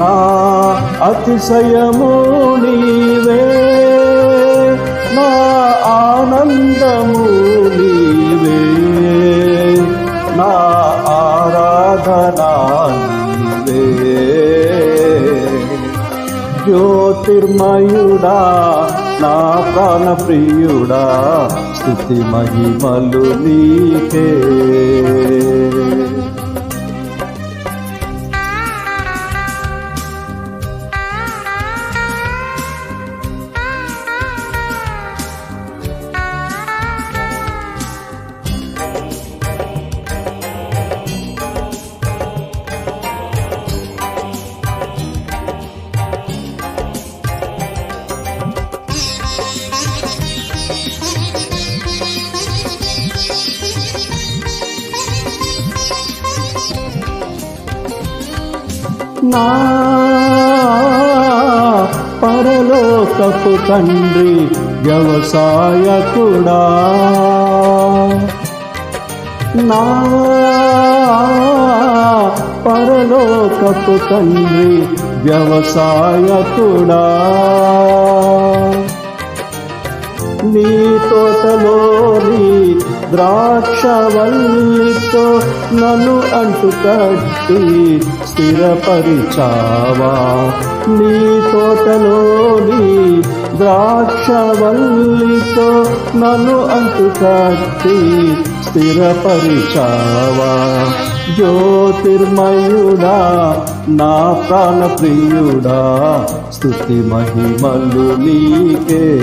నా అతిశయము నీవే నా ఆనందము నీవే నా ఆరాధనా నీవే జ్యోతిర్మయుడా నా ప్రాణప్రియుడా స్థుతి మహిమలు నీకే. నా పరలోకపు తండ్రి వ్యవసాయకుడా. నా పరలోకపు తండ్రి వ్యవసాయకుడా. నీ తోటలోని ద్రాక్షవల్లితో నన్ను అంటుకట్టి స్థిరపరిచావా? నీ తోటలోని ద్రాక్షవల్లితో నన్ను అంటుకట్టి స్థిరపరిచావా? జ్యోతిర్మయుడా నా ప్రాణప్రియుడా స్థుతి మహిమలు నీకే.